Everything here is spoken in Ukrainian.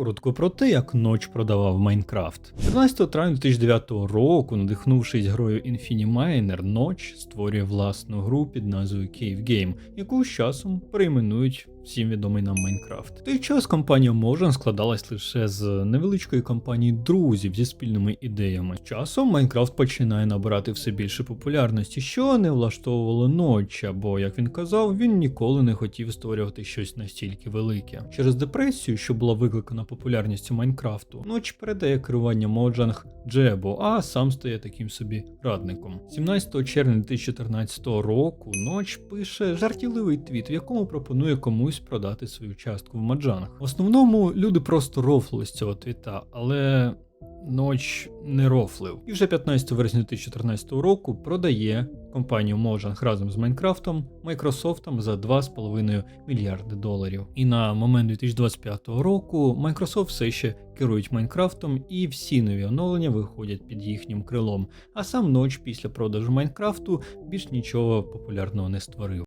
Коротко про те, як ноч продавав Майнкрафт. 13 травня 2009 року, надихнувшись грою Infiniminer, Ноч створює власну гру під назвою Cave Game, яку з часом перейменують всім відомий нам Майнкрафт. Той час компанія Mojang складалась лише з невеличкої компанії друзів зі спільними ідеями. Часом Майнкрафт починає набирати все більше популярності, що не влаштовувало ноча, бо, як він казав, він ніколи не хотів створювати щось настільки велике. Через депресію, що була викликана популярністю Майнкрафту, ноч передає керування Mojang Джебу, а сам стає таким собі радником. 17 червня 2014 року Ноч пише жартівливий твіт, в якому пропонує комусь продати свою частку в Маджанах. В основному люди просто рофли з цього твіта, але Ноч не рофлив. І вже 15 вересня 2014 року продає компанію Mojang разом з Майнкрафтом Microsoft за 2,5 мільярди доларів. І на момент 2025 року Microsoft все ще керують Майнкрафтом, і всі нові оновлення виходять під їхнім крилом. А сам Ноч після продажу Майнкрафту більш нічого популярного не створив.